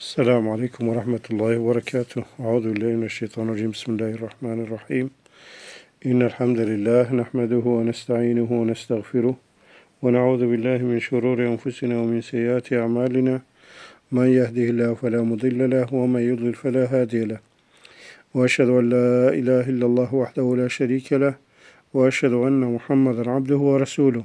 Selamun Aleyküm ve Rahmetullahi ve Berekatuhu. Euzu billahi mineşşeytanirracim. Bismillahirrahmanirrahim. İnnel hamdelellahi nahmeduhu ve nestainuhu ve nestağfiruh. Ve na'udzu billahi min şururi enfusina ve min seyyiati a'malina. Men yehdihillahu fela mudille lahu ve men yudlil fela hadiye lahu. Ve eşhedü en la ilahe illallah vahdehu la şerike leh. Ve eşhedü enne Muhammeden abduhu ve resuluh.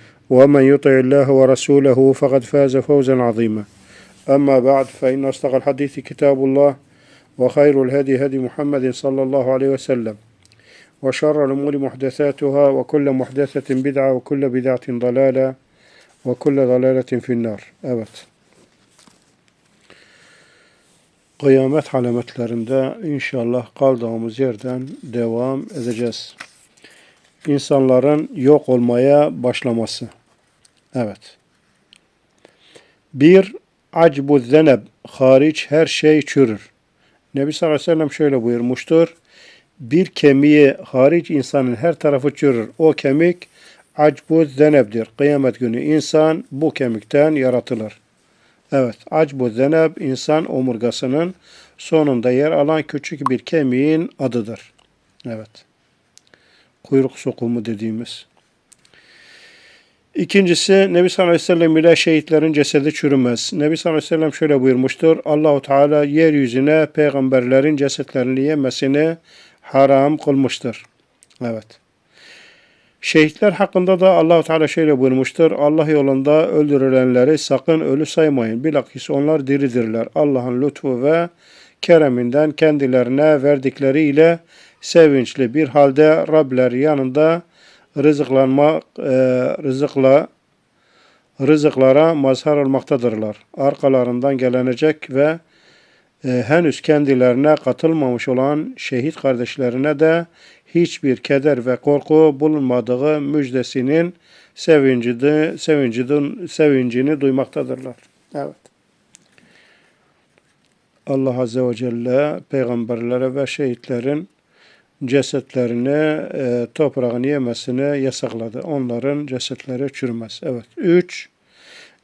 ومن يطع الله ورسوله فقد فاز فوزا عظيما أما بعد فإن أصدق الحديث كتاب الله وخير الهدي هدي محمد صلى الله عليه وسلم وشر الأمور محدثاتها وكل محدثة بدعة وكل بدعة ضلالة وكل ضلالة في النار Evet. Kıyamet alametlerinde inşallah kaldığımız yerden devam edeceğiz. İnsanların yok olmaya başlaması. Evet. Bir, acbu zeneb, hariç her şey çürür. Nebi sallallahu aleyhi ve sellem şöyle buyurmuştur. Bir kemiği hariç insanın her tarafı çürür. O kemik acbu zenebdir. Kıyamet günü insan bu kemikten yaratılır. Evet, acbu zeneb insan omurgasının sonunda yer alan küçük bir kemiğin adıdır. Evet. Kuyruk sokumu dediğimiz. İkincisi Nebi sallallahu aleyhi ve sellem ile şehitlerin cesedi çürümez. Nebi sallallahu aleyhi ve sellem şöyle buyurmuştur. Allahu Teala yeryüzüne peygamberlerin cesetlerini yemesini haram kılmıştır. Evet. Şehitler hakkında da Allahu Teala şöyle buyurmuştur. Allah yolunda öldürülenleri sakın ölü saymayın. Bilakis onlar diridirler. Allah'ın lütfu ve kereminden kendilerine verdikleriyle sevinçli bir halde Rabler yanında rızıklanma e, rızıkla rızıklara mazhar olmaktadırlar. Arkalarından gelenecek ve e, henüz kendilerine katılmamış olan şehit kardeşlerine de hiçbir keder ve korku bulunmadığı müjdesinin sevincini, sevincini, sevincini duymaktadırlar. Evet. Allah Azze ve Celle peygamberlere ve şehitlerin cesetlerini e, toprağın yemesini yasakladı. Onların cesetleri çürümez. Evet. Üç,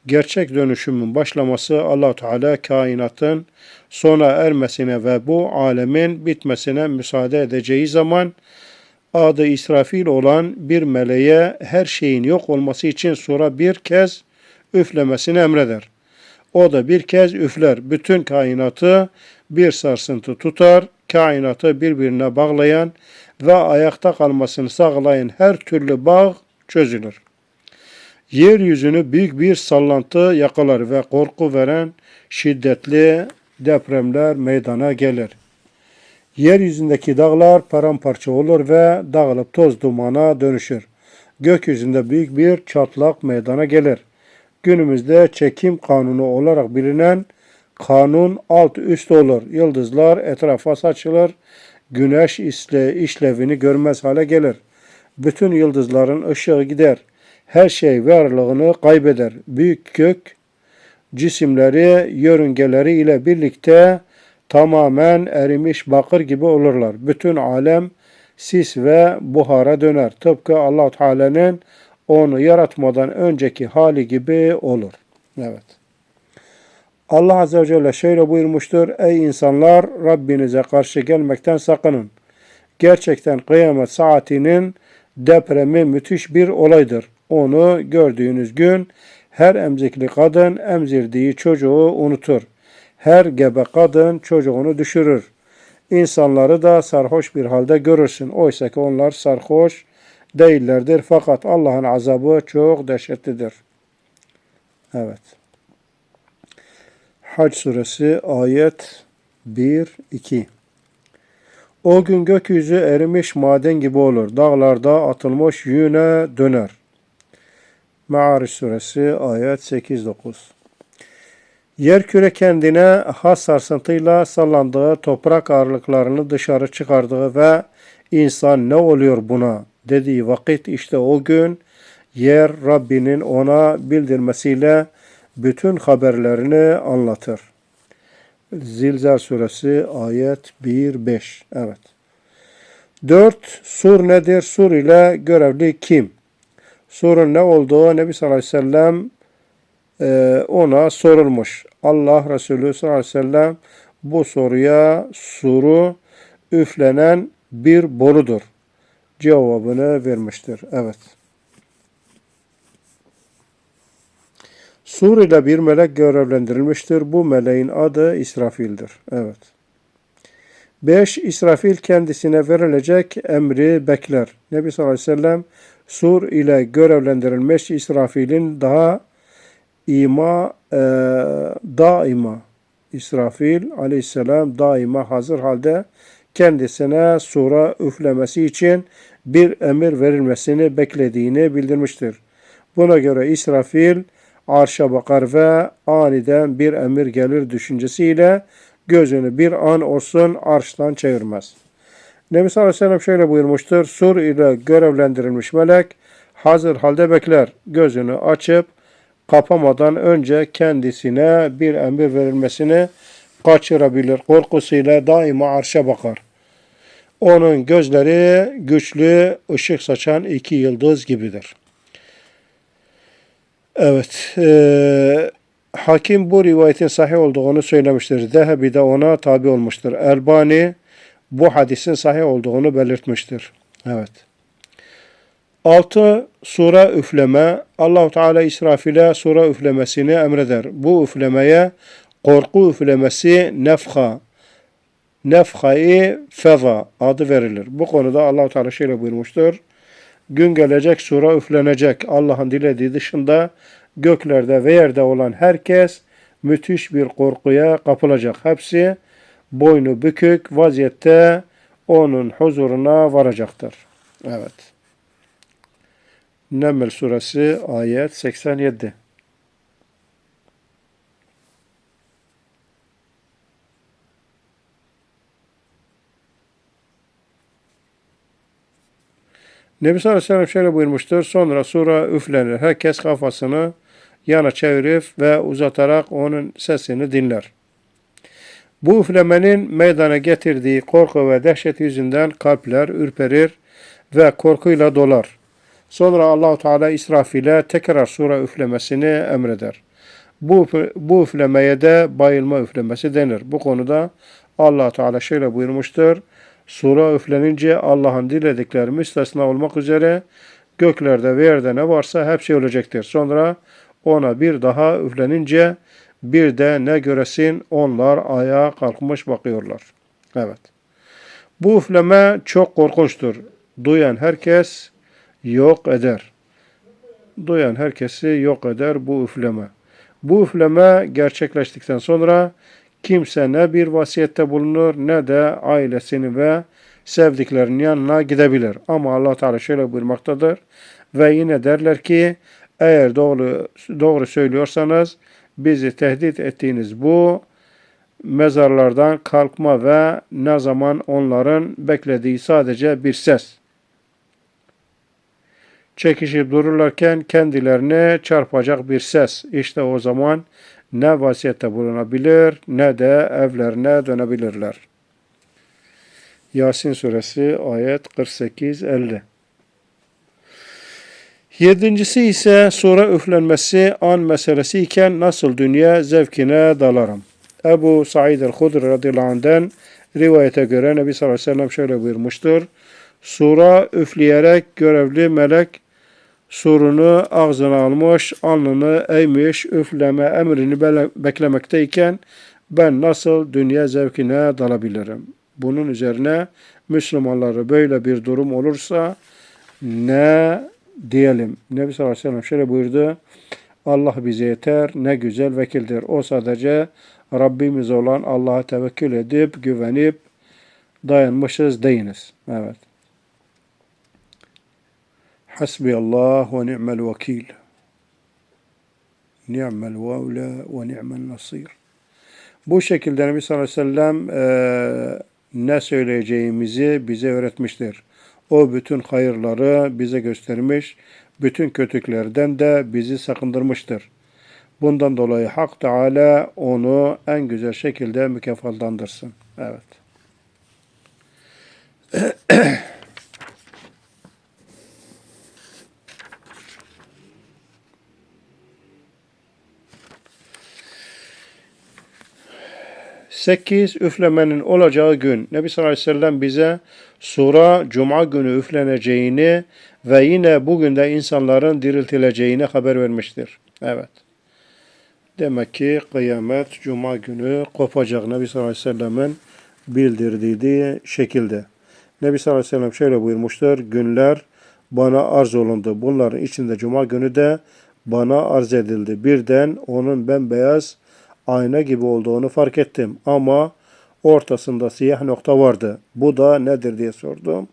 gerçek dönüşümün başlaması allah Teala kainatın sona ermesine ve bu alemin bitmesine müsaade edeceği zaman adı İsrafil olan bir meleğe her şeyin yok olması için sonra bir kez üflemesini emreder. O da bir kez üfler. Bütün kainatı bir sarsıntı tutar. Kainatı birbirine bağlayan ve ayakta kalmasını sağlayan her türlü bağ çözülür. Yeryüzünü büyük bir sallantı yakalar ve korku veren şiddetli depremler meydana gelir. Yeryüzündeki dağlar paramparça olur ve dağılıp toz dumana dönüşür. Gökyüzünde büyük bir çatlak meydana gelir. Günümüzde çekim kanunu olarak bilinen kanun alt üst olur. Yıldızlar etrafa saçılır. Güneş isle, işlevini görmez hale gelir. Bütün yıldızların ışığı gider. Her şey varlığını kaybeder. Büyük gök cisimleri yörüngeleri ile birlikte tamamen erimiş bakır gibi olurlar. Bütün alem sis ve buhara döner. Tıpkı allah Teala'nın onu yaratmadan önceki hali gibi olur. Evet. Allah Azze ve Celle şöyle buyurmuştur. Ey insanlar Rabbinize karşı gelmekten sakının. Gerçekten kıyamet saatinin depremi müthiş bir olaydır. Onu gördüğünüz gün her emzikli kadın emzirdiği çocuğu unutur. Her gebe kadın çocuğunu düşürür. İnsanları da sarhoş bir halde görürsün. Oysa ki onlar sarhoş değillerdir. Fakat Allah'ın azabı çok dehşetlidir. Evet. Hac suresi ayet 1-2 O gün gökyüzü erimiş maden gibi olur. Dağlarda atılmış yüne döner. Ma'ariş suresi ayet 8-9 Yerküre kendine has sarsıntıyla sallandığı toprak ağırlıklarını dışarı çıkardığı ve insan ne oluyor buna dediği vakit işte o gün yer Rabbinin ona bildirmesiyle bütün haberlerini anlatır. Zilzal suresi ayet 1-5 evet. 4. Sur nedir? Sur ile görevli kim? Surun ne olduğu Nebi sallallahu aleyhi ve sellem e, ona sorulmuş. Allah Resulü sallallahu aleyhi ve sellem bu soruya suru üflenen bir borudur. Cevabını vermiştir. Evet. Sur ile bir melek görevlendirilmiştir. Bu meleğin adı İsrafil'dir. Evet. 5. İsrafil kendisine verilecek emri bekler. Nebi sallallahu aleyhi ve sellem sur ile görevlendirilmiş İsrafil'in daha ima e, daima İsrafil aleyhisselam daima hazır halde kendisine sura üflemesi için bir emir verilmesini beklediğini bildirmiştir. Buna göre İsrafil arşa bakar ve aniden bir emir gelir düşüncesiyle gözünü bir an olsun arştan çevirmez. Nebi sallallahu aleyhi ve sellem şöyle buyurmuştur. Sur ile görevlendirilmiş melek hazır halde bekler. Gözünü açıp kapamadan önce kendisine bir emir verilmesini kaçırabilir. Korkusuyla daima arşa bakar. Onun gözleri güçlü, ışık saçan iki yıldız gibidir. Evet, e, Hakim bu rivayetin sahih olduğunu söylemiştir. Zehebi de ona tabi olmuştur. Elbani bu hadisin sahih olduğunu belirtmiştir. Evet. 6. Sura üfleme. Allahu Teala İsrafil'e sura üflemesini emreder. Bu üflemeye korku üflemesi nefha, nefhai feza adı verilir. Bu konuda Allahu Teala şöyle buyurmuştur. Gün gelecek sura üflenecek. Allah'ın dilediği dışında göklerde ve yerde olan herkes müthiş bir korkuya kapılacak. Hepsi boynu bükük vaziyette onun huzuruna varacaktır. Evet. Neml suresi ayet 87. Nebi sallallahu aleyhi ve sellem şöyle buyurmuştur. Sonra sura üflenir. Herkes kafasını yana çevirip ve uzatarak onun sesini dinler. Bu üflemenin meydana getirdiği korku ve dehşet yüzünden kalpler ürperir ve korkuyla dolar. Sonra Allahu Teala İsrafil'e tekrar sura üflemesini emreder. Bu, bu üflemeye de bayılma üflemesi denir. Bu konuda Allah Teala şöyle buyurmuştur. Sura üflenince Allah'ın diledikleri müstesna olmak üzere göklerde ve yerde ne varsa hepsi ölecektir. Sonra ona bir daha üflenince bir de ne göresin onlar ayağa kalkmış bakıyorlar. Evet. Bu üfleme çok korkunçtur. Duyan herkes yok eder. Duyan herkesi yok eder bu üfleme. Bu üfleme gerçekleştikten sonra kimse ne bir vasiyette bulunur ne de ailesini ve sevdiklerinin yanına gidebilir. Ama Allah Teala şöyle buyurmaktadır. Ve yine derler ki eğer doğru, doğru söylüyorsanız bizi tehdit ettiğiniz bu mezarlardan kalkma ve ne zaman onların beklediği sadece bir ses. Çekişip dururlarken kendilerine çarpacak bir ses. İşte o zaman ne vasiyette bulunabilir ne de evlerine dönebilirler. Yasin suresi ayet 48-50 Yedincisi ise sonra üflenmesi an meselesi iken nasıl dünya zevkine dalarım. Ebu Said el-Hudri radıyallahu anh'den rivayete göre Nebi sallallahu aleyhi ve sellem şöyle buyurmuştur. Sura üfleyerek görevli melek surunu ağzına almış, alnını eğmiş, üfleme emrini beklemekteyken ben nasıl dünya zevkine dalabilirim? Bunun üzerine Müslümanları böyle bir durum olursa ne diyelim. Nebi sallallahu aleyhi ve sellem şöyle buyurdu. Allah bize yeter, ne güzel vekildir. O sadece Rabbimiz olan Allah'a tevekkül edip, güvenip dayanmışız deyiniz. Evet. Hasbi Allah ve ni'mel vekil. Ni'mel vevle ve ni'mel nasir. Bu şekilde Nebi sallallahu aleyhi ve sellem eee, ne söyleyeceğimizi bize öğretmiştir. O bütün hayırları bize göstermiş, bütün kötülüklerden de bizi sakındırmıştır. Bundan dolayı Hak Teala onu en güzel şekilde mükafatlandırsın. Evet. Sekiz üflemenin olacağı gün Nebi sallallahu aleyhi ve sellem bize sura cuma günü üfleneceğini ve yine bugün de insanların diriltileceğini haber vermiştir. Evet. Demek ki kıyamet cuma günü kopacak Nebi sallallahu aleyhi ve sellemin bildirdiği şekilde. Nebi sallallahu aleyhi ve sellem şöyle buyurmuştur. Günler bana arz olundu. Bunların içinde cuma günü de bana arz edildi. Birden onun bembeyaz ayna gibi olduğunu fark ettim. Ama ortasında siyah nokta vardı. Bu da nedir diye sordum.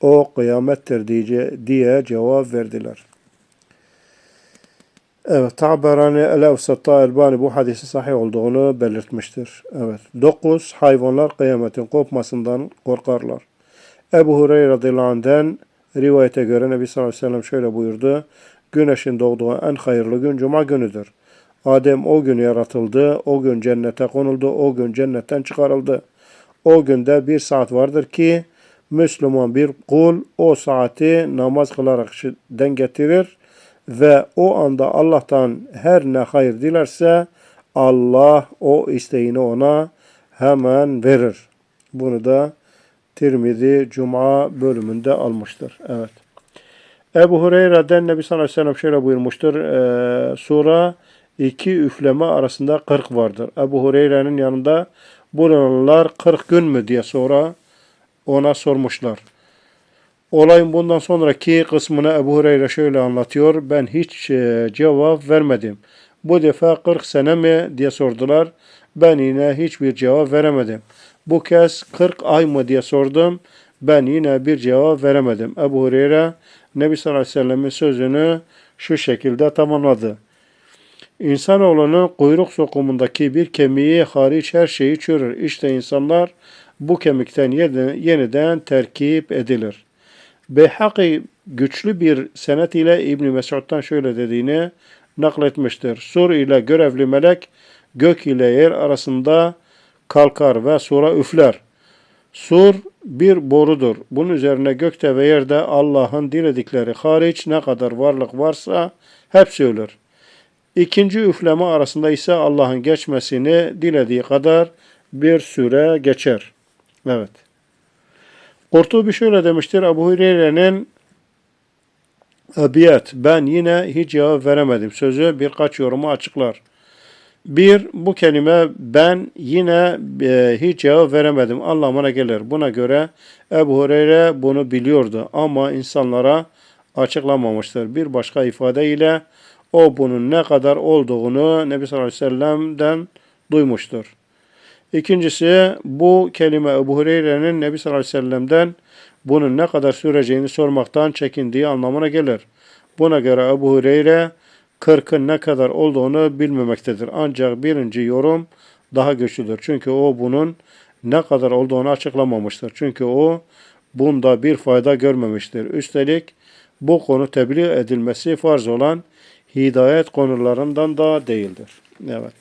O kıyamettir diye, cevap verdiler. Evet, Taberani El-Evsat'ta Elbani bu hadisi sahih olduğunu belirtmiştir. Evet. 9. Hayvanlar kıyametin kopmasından korkarlar. Ebu Hureyre radıyallahu anh'den rivayete göre Nebi sallallahu aleyhi ve sellem şöyle buyurdu. Güneşin doğduğu en hayırlı gün cuma günüdür. Adem o gün yaratıldı, o gün cennete konuldu, o gün cennetten çıkarıldı. O günde bir saat vardır ki Müslüman bir kul o saati namaz kılarak den getirir ve o anda Allah'tan her ne hayır dilerse Allah o isteğini ona hemen verir. Bunu da Tirmizi Cuma bölümünde almıştır. Evet. Ebu Hureyre'den Nebi sallallahu aleyhi ve sellem şöyle buyurmuştur. E, sura iki üfleme arasında 40 vardır. Ebu Hureyre'nin yanında bulunanlar 40 gün mü diye sonra ona sormuşlar. Olayın bundan sonraki kısmını Ebu Hureyre şöyle anlatıyor. Ben hiç e, cevap vermedim. Bu defa 40 sene mi diye sordular. Ben yine hiçbir cevap veremedim. Bu kez 40 ay mı diye sordum. Ben yine bir cevap veremedim. Ebu Hureyre Nebi sallallahu aleyhi ve sellemin sözünü şu şekilde tamamladı. İnsanoğlunun kuyruk sokumundaki bir kemiği hariç her şeyi çürür. İşte insanlar bu kemikten yeniden terkip edilir. Beyhaki güçlü bir senet ile İbn Mesud'dan şöyle dediğini nakletmiştir. Sur ile görevli melek gök ile yer arasında kalkar ve sura üfler. Sur bir borudur. Bunun üzerine gökte ve yerde Allah'ın diledikleri hariç ne kadar varlık varsa hepsi ölür. İkinci üfleme arasında ise Allah'ın geçmesini dilediği kadar bir süre geçer. Evet. Kurtubi şöyle demiştir. Ebu Hureyre'nin abiyet ben yine hiç cevap veremedim. Sözü birkaç yorumu açıklar. Bir, bu kelime ben yine e, hiç cevap veremedim anlamına gelir. Buna göre Ebu Hureyre bunu biliyordu ama insanlara açıklamamıştır. Bir başka ifadeyle o bunun ne kadar olduğunu Nebi sallallahu aleyhi ve sellem'den duymuştur. İkincisi bu kelime Ebu Hureyre'nin Nebi sallallahu aleyhi ve sellem'den bunun ne kadar süreceğini sormaktan çekindiği anlamına gelir. Buna göre Ebu Hureyre kırkın ne kadar olduğunu bilmemektedir. Ancak birinci yorum daha güçlüdür. Çünkü o bunun ne kadar olduğunu açıklamamıştır. Çünkü o bunda bir fayda görmemiştir. Üstelik bu konu tebliğ edilmesi farz olan hidayet konularından da değildir. Evet.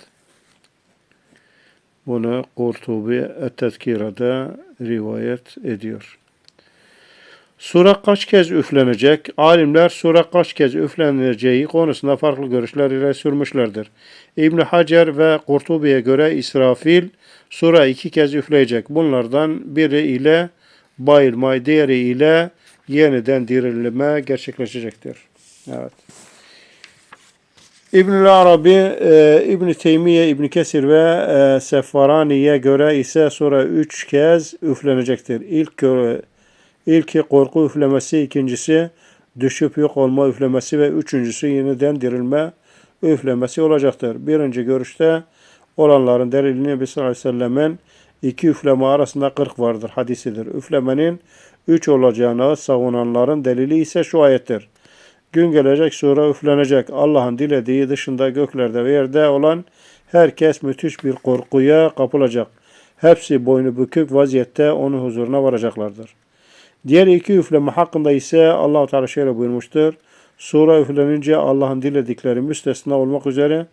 Bunu Kurtubi Et-Tezkire'de rivayet ediyor. Sura kaç kez üflenecek? Alimler sura kaç kez üfleneceği konusunda farklı görüşler ile sürmüşlerdir. İbn Hacer ve Kurtubi'ye göre İsrafil sura iki kez üfleyecek. Bunlardan biri ile bayılma, diğeri ile yeniden dirilme gerçekleşecektir. Evet. İbnül Arabi, e, İbn Teymiye, İbn Kesir ve e, Sefarani'ye göre ise sonra üç kez üflenecektir. İlk ilki korku üflemesi, ikincisi düşüp yok olma üflemesi ve üçüncüsü yeniden dirilme üflemesi olacaktır. Birinci görüşte olanların delili Nebi sallallahu aleyhi ve sellemin iki üfleme arasında 40 vardır hadisidir. Üflemenin üç olacağını savunanların delili ise şu ayettir. Gün gelecek sura üflenecek. Allah'ın dilediği dışında göklerde ve yerde olan herkes müthiş bir korkuya kapılacak. Hepsi boynu bükük vaziyette onun huzuruna varacaklardır. Diğer iki üfleme hakkında ise Allah-u Teala şöyle buyurmuştur. Sura üflenince Allah'ın diledikleri müstesna olmak üzere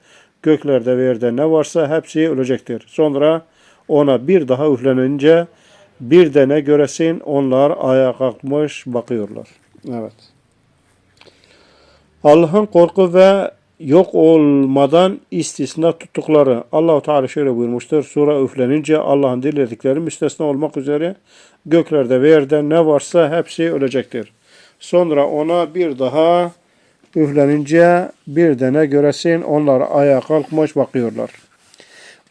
göklerde ve yerde ne varsa hepsi ölecektir. Sonra ona bir daha üflenince bir de ne göresin onlar ayağa kalkmış bakıyorlar. Evet. Allah'ın korku ve yok olmadan istisna tuttukları Allahu Teala şöyle buyurmuştur. Sura üflenince Allah'ın diledikleri müstesna olmak üzere göklerde ve yerde ne varsa hepsi ölecektir. Sonra ona bir daha üflenince bir de ne göresin onlar ayağa kalkmış bakıyorlar.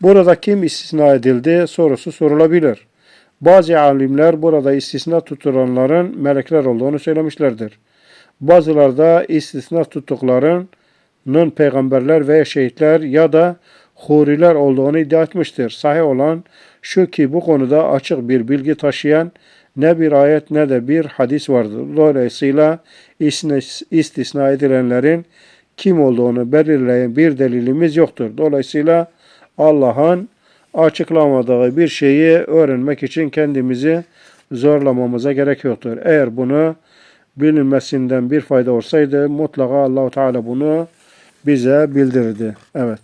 Burada kim istisna edildi sorusu sorulabilir. Bazı alimler burada istisna tutulanların melekler olduğunu söylemişlerdir. Bazıları da istisna tuttuklarının peygamberler veya şehitler ya da huriler olduğunu iddia etmiştir. Sahih olan şu ki bu konuda açık bir bilgi taşıyan ne bir ayet ne de bir hadis vardır. Dolayısıyla istisna edilenlerin kim olduğunu belirleyen bir delilimiz yoktur. Dolayısıyla Allah'ın açıklamadığı bir şeyi öğrenmek için kendimizi zorlamamıza gerek yoktur. Eğer bunu bilinmesinden bir fayda olsaydı mutlaka Allahu Teala bunu bize bildirirdi. Evet.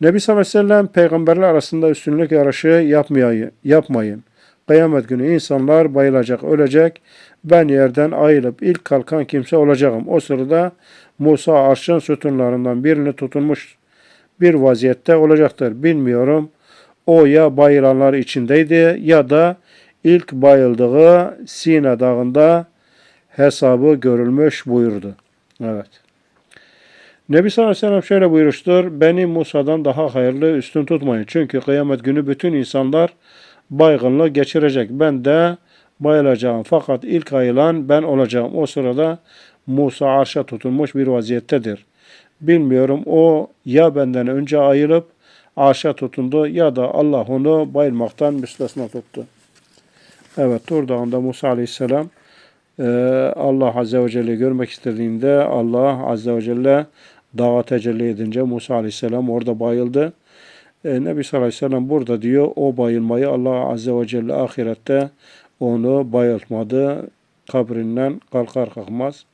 Nebi sallallahu aleyhi ve sellem peygamberler arasında üstünlük yarışı yapmayın. yapmayın. Kıyamet günü insanlar bayılacak, ölecek. Ben yerden ayrılıp ilk kalkan kimse olacağım. O sırada Musa arşın sütunlarından birini tutunmuş bir vaziyette olacaktır. Bilmiyorum. O ya bayılanlar içindeydi ya da ilk bayıldığı Sina dağında hesabı görülmüş buyurdu. Evet. Nebi sallallahu aleyhi ve sellem şöyle buyurmuştur. Beni Musa'dan daha hayırlı üstün tutmayın. Çünkü kıyamet günü bütün insanlar baygınlık geçirecek. Ben de bayılacağım. Fakat ilk ayılan ben olacağım. O sırada Musa arşa tutulmuş bir vaziyettedir. Bilmiyorum o ya benden önce ayılıp arşa tutundu ya da Allah onu bayılmaktan müstesna tuttu. Evet Tur Dağı'nda Musa Aleyhisselam Allah Azze ve Celle görmek istediğinde Allah Azze ve Celle dağa tecelli edince Musa Aleyhisselam orada bayıldı. E, Nebi sallallahu aleyhi ve sellem burada diyor o bayılmayı Allah Azze ve Celle ahirette onu bayıltmadı. Kabrinden kalkar kalkmaz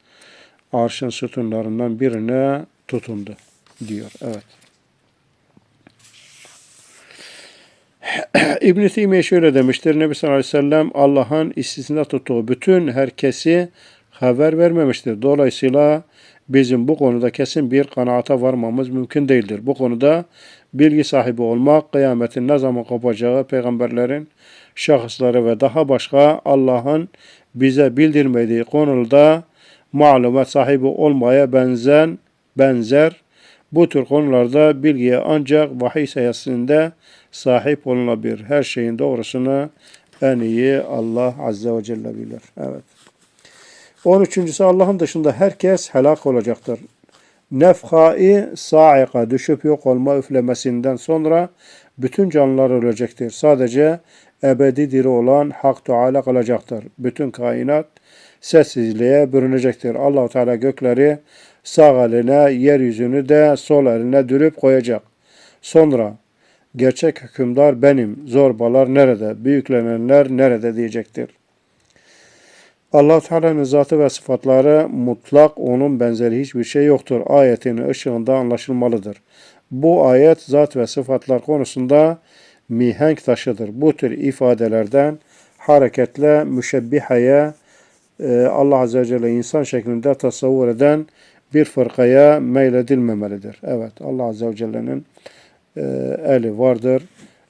arşın sütunlarından birine tutundu diyor. Evet. İbn-i Teymiye şöyle demiştir. Nebi sallallahu aleyhi ve sellem Allah'ın istisna tuttuğu bütün herkesi haber vermemiştir. Dolayısıyla bizim bu konuda kesin bir kanaata varmamız mümkün değildir. Bu konuda bilgi sahibi olmak, kıyametin ne zaman kopacağı, peygamberlerin şahısları ve daha başka Allah'ın bize bildirmediği konuda malumat sahibi olmaya benzen, benzer bu tür konularda bilgiye ancak vahiy sayesinde sahip olunabilir. Her şeyin doğrusunu en iyi Allah Azze ve Celle bilir. Evet. 13.sü Allah'ın dışında herkes helak olacaktır. Nefhai sa'ika düşüp yok olma üflemesinden sonra bütün canlılar ölecektir. Sadece ebedi diri olan Hak Teala kalacaktır. Bütün kainat sessizliğe bürünecektir. Allahu Teala gökleri sağ eline, yeryüzünü de sol eline dürüp koyacak. Sonra gerçek hükümdar benim, zorbalar nerede, büyüklenenler nerede diyecektir. allah Teala'nın zatı ve sıfatları mutlak, onun benzeri hiçbir şey yoktur. Ayetin ışığında anlaşılmalıdır. Bu ayet zat ve sıfatlar konusunda mihenk taşıdır. Bu tür ifadelerden hareketle müşebbiheye e, Allah Azze ve Celle insan şeklinde tasavvur eden bir fırkaya meyledilmemelidir. Evet Allah Azze ve Celle'nin eli vardır.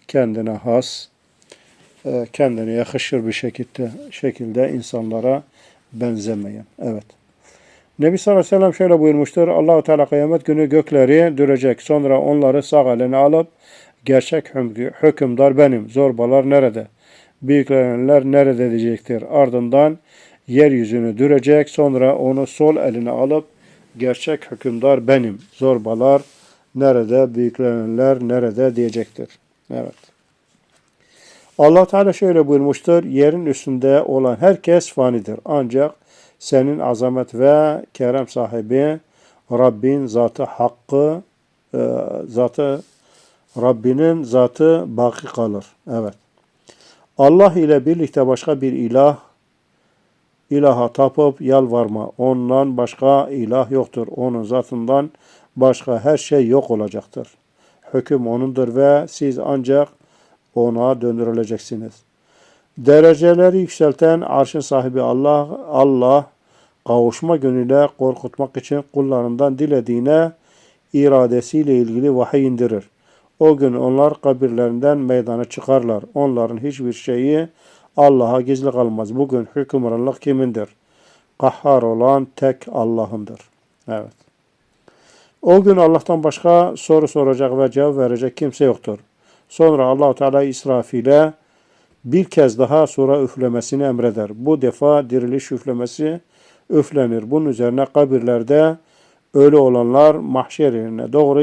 Kendine has, e, kendine yakışır bir şekilde, şekilde insanlara benzemeyen. Evet. Nebi sallallahu aleyhi ve sellem şöyle buyurmuştur. Allahu Teala kıyamet günü gökleri dürecek. Sonra onları sağ eline alıp gerçek hükümdar benim. Zorbalar nerede? Büyüklenenler nerede diyecektir. Ardından yeryüzünü dürecek. Sonra onu sol eline alıp gerçek hükümdar benim. Zorbalar nerede, büyüklenenler nerede diyecektir. Evet. Allah Teala şöyle buyurmuştur. Yerin üstünde olan herkes fanidir. Ancak senin azamet ve kerem sahibi Rabbin zatı hakkı e, zatı Rabbinin zatı baki kalır. Evet. Allah ile birlikte başka bir ilah ilaha tapıp yalvarma. Ondan başka ilah yoktur. Onun zatından başka her şey yok olacaktır. Hüküm O'nundur ve siz ancak O'na döndürüleceksiniz. Dereceleri yükselten arşın sahibi Allah, Allah kavuşma günüyle korkutmak için kullarından dilediğine iradesiyle ilgili vahiy indirir. O gün onlar kabirlerinden meydana çıkarlar. Onların hiçbir şeyi Allah'a gizli kalmaz. Bugün hükümranlık kimindir? Kahhar olan tek Allah'ındır. Evet. O gün Allah'tan başka soru soracak ve cevap verecek kimse yoktur. Sonra Allahu Teala İsrafil'e bir kez daha sura üflemesini emreder. Bu defa diriliş üflemesi üflenir. Bunun üzerine kabirlerde ölü olanlar mahşer yerine doğru